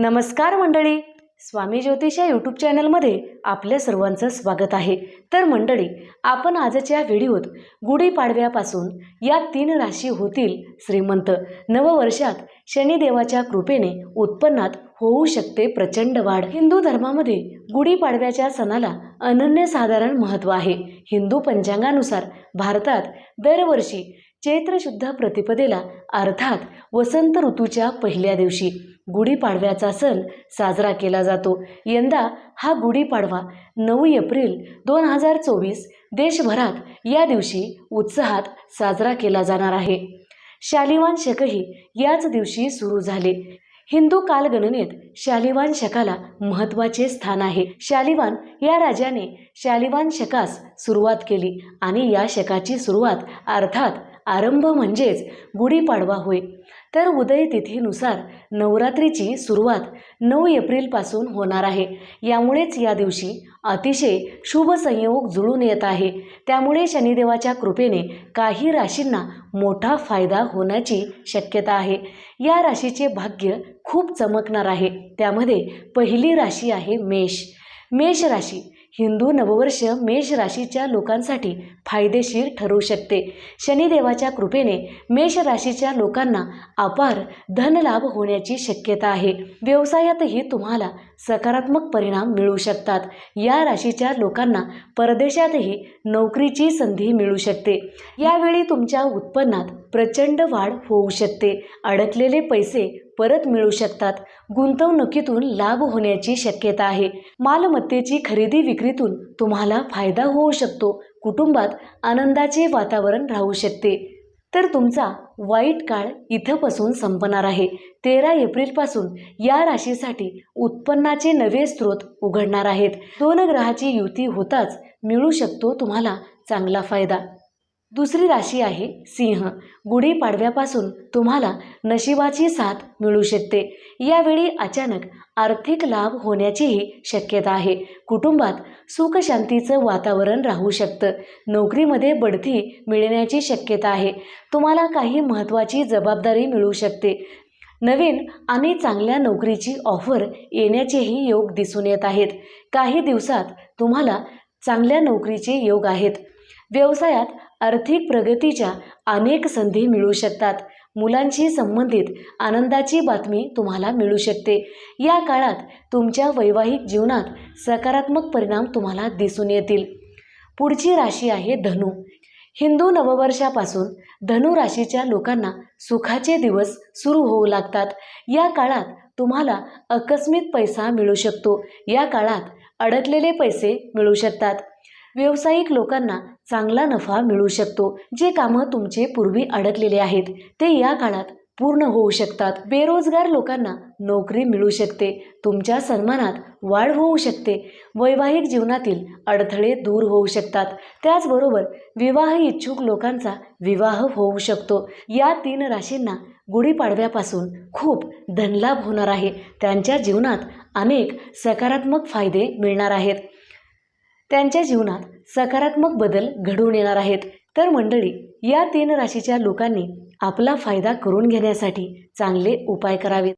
नमस्कार मंडळी. स्वामी ज्योतिष या यूट्यूब चॅनलमध्ये आपल्या सर्वांचं स्वागत आहे. तर मंडळी आपण आजच्या व्हिडिओत गुढीपाडव्यापासून या तीन राशी होतील श्रीमंत. नववर्षात शनिदेवाच्या कृपेने उत्पन्नात होऊ शकते प्रचंड वाढ. हिंदू धर्मामध्ये गुढीपाडव्याच्या सणाला अनन्यसाधारण महत्त्व आहे. हिंदू पंचांगानुसार भारतात दरवर्षी चैत्र शुद्ध प्रतिपदेला अर्थात वसंत ऋतूच्या पहिल्या दिवशी गुढीपाडव्याचा सण साजरा केला जातो. यंदा हा गुढीपाडवा नऊ एप्रिल दोन हजार चोवीस देशभरात या दिवशी उत्साहात साजरा केला जाणार आहे. शालिवान शकही याच दिवशी सुरू झाले. हिंदू कालगणनेत शालिवान शकाला महत्त्वाचे स्थान आहे. शालिवान या राजाने शालिवान शकास सुरुवात केली आणि या शकाची सुरुवात अर्थात आरंभ म्हणजेच गुढीपाडवा होय. तर उदय तिथीनुसार नवरात्रीची सुरुवात नऊ एप्रिलपासून होणार आहे. यामुळेच या दिवशी अतिशय शुभ संयोग जुळून येत आहे. त्यामुळे शनिदेवाच्या कृपेने काही राशींना मोठा फायदा होण्याची शक्यता आहे. या राशीचे भाग्य खूप चमकणार आहे. त्यामध्ये पहिली राशी आहे मेष. मेष राशी हिंदू नववर्ष मेष राशीच्या लोकांसाठी फायदेशीर ठरू शकते. शनिदेवाच्या कृपेने मेष राशीच्या लोकांना अपार धनलाभ होण्याची शक्यता आहे. व्यवसायातही तुम्हाला सकारात्मक परिणाम मिळू शकतात. या राशीच्या लोकांना परदेशातही नोकरीची संधी मिळू शकते. यावेळी तुमच्या उत्पन्नात प्रचंड वाढ होऊ शकते. अडकलेले पैसे परत मिळू शकतात. गुंतवणुकीतून लाभ होण्याची शक्यता आहे. मालमत्तेची खरेदी विक्रीतून तुम्हाला फायदा होऊ शकतो. कुटुंबात आनंदाचे वातावरण राहू शकते. तर तुमचा वाईट काळ इथंपासून संपणार आहे. तेरा एप्रिलपासून या राशीसाठी उत्पन्नाचे नवे स्रोत उघडणार आहेत. दोन ग्रहाची युती होताच मिळू शकतो तुम्हाला चांगला फायदा. दुसरी राशी आहे सिंह. गुढीपाडव्यापासून तुम्हाला नशिबाची साथ मिळू शकते. यावेळी अचानक आर्थिक लाभ होण्याचीही शक्यता आहे. कुटुंबात सुखशांतीचं वातावरण राहू शकतं. नोकरीमध्ये बढती मिळण्याची शक्यता आहे. तुम्हाला काही महत्त्वाची जबाबदारी मिळू शकते. नवीन आणि चांगल्या नोकरीची ऑफर येण्याचेही योग दिसून येत आहेत. काही दिवसात तुम्हाला चांगल्या नोकरीचे योग आहेत. व्यवसायात आर्थिक प्रगतीच्या अनेक संधी मिळू शकतात. मुलांशी संबंधित आनंदाची बातमी तुम्हाला मिळू शकते. या काळात तुमच्या वैवाहिक जीवनात सकारात्मक परिणाम तुम्हाला दिसून येतील. पुढची राशी आहे धनु. हिंदू नववर्षापासून धनु राशीच्या लोकांना सुखाचे दिवस सुरू होऊ लागतात. या काळात तुम्हाला आकस्मिक पैसा मिळू शकतो. या काळात अडकलेले पैसे मिळू शकतात. व्यावसायिक लोकांना चांगला नफा मिळू शकतो. जे कामं तुमचे पूर्वी अडकलेले आहेत ते या काळात पूर्ण होऊ शकतात. बेरोजगार लोकांना नोकरी मिळू शकते. तुमच्या सन्मानात वाढ होऊ शकते. वैवाहिक जीवनातील अडथळे दूर होऊ शकतात. त्याचबरोबर विवाह इच्छुक लोकांचा विवाह होऊ शकतो. या तीन राशींना गुढीपाडव्यापासून खूप धनलाभ होणार आहे. त्यांच्या जीवनात अनेक सकारात्मक फायदे मिळणार आहेत. त्यांच्या जीवनात सकारात्मक बदल घडून येणार आहेत. तर मंडळी या तीन राशीच्या लोकांनी आपला फायदा करून घेण्यासाठी चांगले उपाय करावेत.